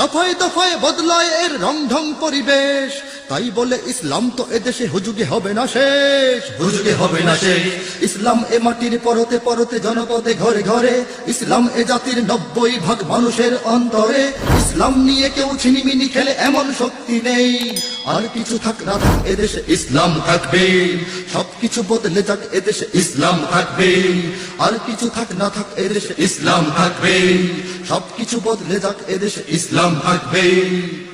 দফায় দফায় বদলায় এর রং ঢং পরিবেশ। তাই বলে ইসলাম তো এদেশে হুজুগে হবে না শেষ। হুজুগে হবে না শেষ। ইসলাম এ মাটির পরতে পরতে জনপদে ঘরে ঘরে। ইসলাম এ জাতির নব্বই ভাগ মানুষের অন্তরে। ইসলাম নিয়ে কেউ ছিনিমিনি খেলে এমন শক্তি নেই। আর কিছু থাক না থাক এদেশে ইসলাম থাকবে। সবকিছু বদলে যাক এদেশে ইসলাম থাকবে। আর কিছু থাক না থাক এদেশে ইসলাম থাকবে। সবকিছু বদলে যাক এদেশে ইসলাম থাকবে।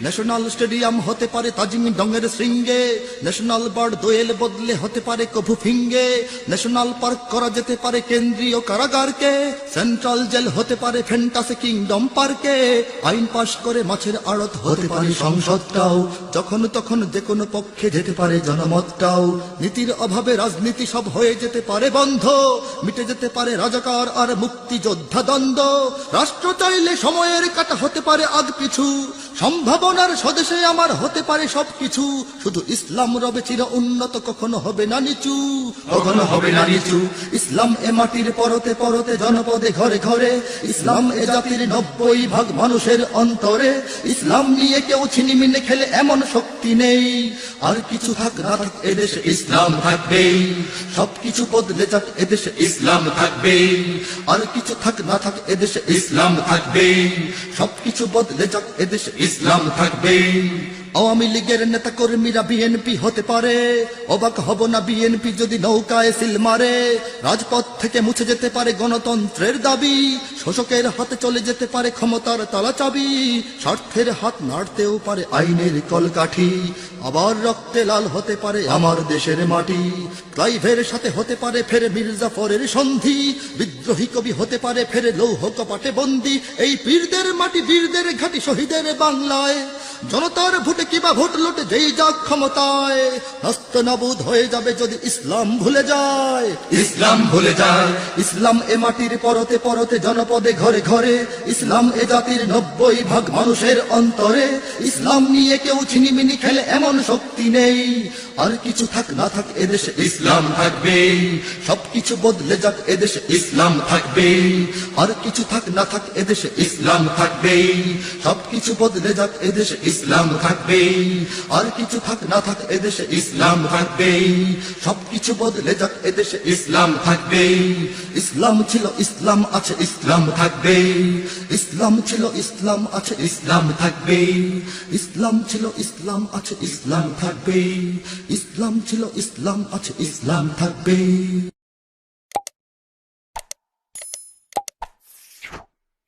ন্যাশনাল স্টেডিয়াম হতে পারে তাজিং ডঙ্গের শৃঙ্গে ন্যাশনাল বার্ড দোয়েল বদলে হতে পারে কভু ফিঙ্গে। ন্যাশনাল পার্ক করা যেতে পারে কেন্দ্রীয় কারাগারকে। সেন্ট্রাল জেল হতে পারে ফেন্টাসি কিংডম পার্কে। আইন পাশ করে মাছের আড়ত হতে পারে সংসদটাও। যখন তখন যে কোনো পক্ষে যেতে পারে জনমতটাও। নীতির অভাবে রাজনীতি সব হয়ে যেতে পারে বন্ধ। মিটে যেতে পারে রাজাকার আর মুক্তিযোদ্ধা দ্বন্দ্ব। রাষ্ট্র চাইলে সময়ের কাটা হতে পারে আগ পিছু। সম্ভাবনার স্বদেশে আমার হতে পারে সবকিছু। শুধু ইসলাম রবে চির উন্নত কখনো হবে না নিচু। কখনো হবে না নিচু। ইসলাম এ মাটির পরতে পরতে জনপদে ঘরে ঘরে। ইসলাম এ জাতির নব্বই ভাগ মানুষের অন্তরে। ইসলাম নিয়ে কেউ ছিনিমিনে খেলে এমন শক্তি নেই। আর কিছু থাক না থাক এদেশে ইসলাম থাকবে সবকিছু বদলে যাক এদেশে ইসলাম থাকবে আর কিছু থাক না থাক এদেশে ইসলাম থাকবে সবকিছু বদলে যাক এদেশে ইসলাম থাকবে আওয়ামী লীগের নেতা কর্মীরা বিএনপি হতে পারে, অবাক হব না বিএনপি যদি নৌকায় সিল মারে। রাজপথ থেকে মুছে যেতে পারে গণতন্ত্রের দাবি শোষকের হাতে চলে যেতে পারে ক্ষমতার তালা চাবি স্বার্থের হাত নাড়তেও পারে আইনের কলকাঠি আবার রক্তে লাল হতে পারে আমার দেশের মাটি ক্লাইভের সাথে হতে পারে ফের মির্জাফরের সন্ধি বিদ্রোহী কবি হতে পারে ফের লৌহ কপাটে বন্দি এই পীরদের মাটি বীরদের ঘাটি শহীদের বাংলায় জনতার ভোটে কিবা ভোট লোটে যেই যাক ক্ষমতায় হস্ত নাবুদ হয়ে যাবে যদি ইসলাম ভুলে যায় ইসলাম ভুলে যায়। ইসলাম এ মাটির পরতে পরতে জনপদে ঘরে ঘরে ইসলাম এ জাতির নব্বই ভাগ মানুষের অন্তরে। ইসলাম নিয়ে কেউ ছিনিমিনি খেলে এমন শক্তি নেই। আর কিছু থাক না থাক এদেশে ইসলাম থাকবে সবকিছু বদলে যাক এদেশে ইসলাম থাকবে আর কিছু থাক না থাক এদেশে ইসলাম থাকবে সবকিছু বদলে যাক এদেশে ইসলাম থাকবে আর কিছু থাক না থাক এদেশে ইসলাম থাকবে সবকিছু বদলে যাক এদেশে ইসলাম থাকবে ইসলাম ছিল ইসলাম, আছে ইসলাম থাকবে। ইসলাম ছিল ইসলাম, আছে ইসলাম থাকবে। ইসলাম ছিল ইসলাম, আছে ইসলাম থাকবে। ইসলাম ছিল ইসলাম, আছে ইসলাম থাকবে।